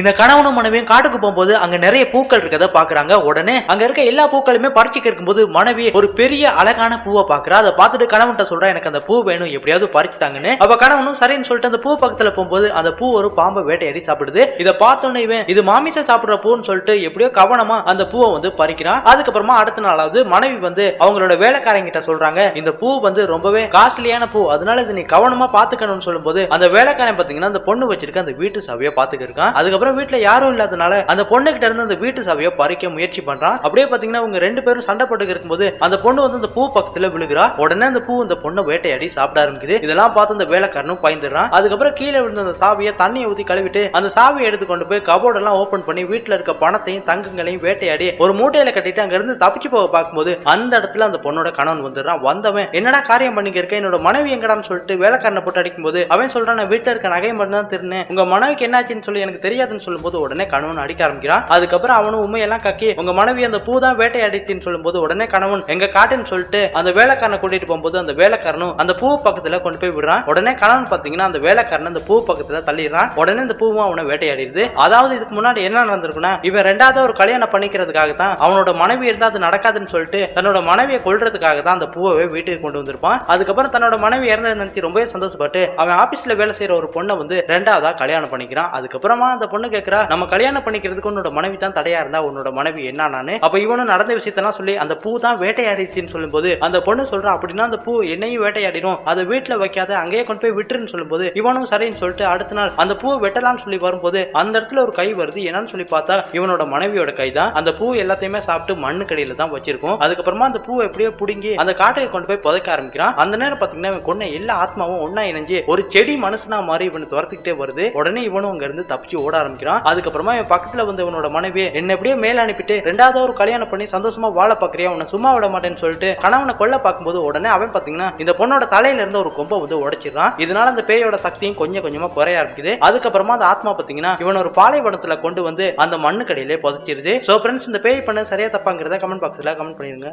இந்த கணவனும் மனைவியும் காட்டுக்கு போகும்போது அங்க நிறைய பூக்கள் இருக்கத பாக்குறாங்க உடனே அங்க இருக்க எல்லா பூக்களுமே பறிச்சுக்க இருக்கும்போது மனைவி ஒரு பெரிய அழகான பூவை பாக்குறா அதை பார்த்துட்டு கணவன்கிட்ட சொல்றா எனக்கு அந்த பூ வேணும் எப்படியாவது பறிச்சு தாங்கன்னு கணவனும் சரின்னு சொல்லிட்டு அந்த பூ பக்கத்துல போகும்போது அந்த பூ ஒரு பாம்பை வேட்டையாடி சாப்பிடுது. இதை பார்த்தோன்னே இவன் இது மாமிசம் சாப்பிடுற பூன்னு சொல்லிட்டு எப்படியோ கவனமா அந்த பூவை வந்து பறிக்கிறான். அதுக்கப்புறமா அடுத்த நாளாவது மனைவி வந்து அவங்களோட வேலைக்காரங்கிட்ட சொல்றாங்க இந்த பூ வந்து ரொம்பவே காஸ்ட்லியான பூ. அதனால இதை நீ கவனமா பாத்துக்கணும்னு சொல்லும்போது அந்த வேலைக்காரன் பாத்தீங்கன்னா அந்த பொண்ணு வச்சிருக்க அந்த வீட்டு சாவியை பாத்துக்க இருக்கான். அதுக்கப்புறம் வீட்டுல யாரும் இல்லாதனால அந்த பொண்ணு கிட்ட இருந்து அந்த வீட்டு சாவியை பறிக்க முயற்சி பண்றான். அப்படியே பாத்தீங்கன்னா அவங்க ரெண்டு பேரும் சண்டை போட்டு இருக்கும்போது அந்த பொண்ணு வந்து அந்த பூ பக்கத்துல விழுகிறா. உடனே அந்த பூ அந்த பொண்ணை வேட்டையாடி சாப்பிட ஆரம்பிக்குது. இதெல்லாம் பார்த்து அந்த வேலைக்காரனும் பயந்துடுறான். அதுக்கப்புறம் கீழே விழுந்த அந்த சாவியை தண்ணியை ஊத்தி கழுவிட்டு அந்த சாவியை எடுத்து கொண்டு போய் கபோர்ட் எல்லாம் ஓபன் பண்ணி வீட்டுல இருக்க பணத்தையும் தங்கங்களையும் வேட்டையாடி ஒரு மூட்டையில கட்டிட்டு அங்க இருந்து தப்பிச்சு போக பார்க்கும்போது அந்த இடத்துல அந்த பொண்ணோட கணவன் வந்துடுறான். வந்தவன் என்னடா காரியம் பண்ணிக்க இருக்க என்னோட மனைவி எங்கடான்னு சொல்லிட்டு வேலைக்காரனை போட்டு அடிக்கும் போது அவன் சொல்றான் நான் வீட்டுல இருக்க நகையை மட்டும் தான் திருநேன் உங்க மனைவிக்கு என்னாச்சுன்னு சொல்லி எனக்கு கிடையாதுன்னு சொல்லும்போது உடனே கணவன் அடிக்க ஆரம்பிக்கிறான். அதுக்கப்புறம் அவனும் உண்மையெல்லாம் கக்கி உங்க மனைவி அந்த பூ தான் வேட்டையாடிச்சின்னு சொல்லும்போது உடனே கணவன் எங்க காட்டுன்னு சொல்லிட்டு அந்த வேலைக்காரனை கூட்டிட்டு போகும்போது அந்த வேலைக்காரனும் அந்த பூ பக்கத்துல கொண்டு போய் விடுறான். உடனே கணவன் பாத்தீங்கன்னா அந்த வேலைக்காரன் அந்த பூ பக்கத்துல தள்ளிடுறான். உடனே அந்த பூவும் அவனை வேட்டையாடிடுது. அதாவது இதுக்கு முன்னாடி என்ன நடந்திருக்குன்னா இவன் ரெண்டாவது ஒரு கல்யாணம் பண்ணிக்கிறதுக்காக தான் அவனோட மனைவி இருந்தா அது நடக்காதுன்னு சொல்லிட்டு தன்னோட மனைவியை கொள்றதுக்காக தான் அந்த பூவை வீட்டுக்கு கொண்டு வந்திருப்பான். அதுக்கப்புறம் தன்னோட மனைவி இறந்ததை நினைச்சு ரொம்பவே சந்தோஷப்பட்டு அவன் ஆபீஸ்ல வேலை செய்யற ஒரு பொண்ணை வந்து ரெண்டாவதா கல்யாணம் பண்ணிக்கிறான். அதுக்கப்புறமா அந்த பொண்ணு கேக்குறா நம்ம கல்யாணம் பண்ணிக்கிறதுக்கு உன்னோட மனைவி தான் தடையா இருந்தா உன்னோட மனைவி என்னன்னு அப்ப இவனும் நடந்த விஷயத்தெல்லாம் சொல்லி அந்த பூ தான் வேட்டையாடிச்சுன்னு சொல்லும்போது அந்த பொண்ணு சொல்றா அப்படின்னா அந்த பூ என்னையும் வேட்டையாடிடும். அதை வீட்டுல வைக்காத அங்கேயே கொண்டு போய் விட்டுருன்னு சொல்லும்போது இவனும் சரின்னு சொல்லிட்டு அடுத்த நாள் அந்த பூவை வெட்டலாம்னு சொல்லி வரும்போது அந்த இடத்துல ஒரு கை வருது. என்னன்னு சொல்லி பார்த்தா இவனோட மனைவியோட கை தான். அந்த பூ எல்லாத்தையுமே சாப்பிட்டு மண்ணு கடையில தான் வச்சிருக்கும். அதுக்கப்புறமா அந்த பூவை எப்படியோ புடுங்கி அந்த காட்டையை கொண்டு போய் புதைக்க ஆரம்பிக்கிறான். அந்த நேரம் பாத்தீங்கன்னா இவன் எல்லா ஆத்மாவும் ஒன்னா இணைஞ்சு ஒரு செடி மனுஷனா மாதிரி இவனை துரத்துக்கிட்டே வருது. உடனே இவனும் அங்க இருந்து தப்பிச்சு ஓட ஆரம்பிக்கிறான் அதுக்கப்புறமா இவன் பக்கத்துல வந்து இவனோட மனைவி என்ன எப்படியே மேல அனுப்பிட்டு ரெண்டாவது ஒரு கல்யாணம் பண்ணி சந்தோஷமா வாழ பாக்குறியா உன்னை சும்மா விட மாட்டேன்னு சொல்லிட்டு கணவனை கொல்ல பார்க்கும்போது உடனே அவன் பாத்தீங்கன்னா இந்த பொண்ணோட தலையில இருந்த ஒரு கொம்பை வந்து உடைச்சிடுறான். இதனால அந்த பேயோட சக்தியும் கொஞ்சம் கொஞ்சமா குறைய ஆரம்பிக்குது. அதுக்கப்புறமா அந்த ஆத்மா பாத்தீங்கன்னா இவன் ஒரு பாலைவனத்துல கொண்டு வந்து அந்த மண்ணு கடையிலே புதைச்சிருது. சோ ஃப்ரெண்ட்ஸ் இந்த பேய் பண்ண சரியா தப்பாங்கிறத கமெண்ட் பாக்ஸ்ல கமெண்ட் பண்ணிருங்க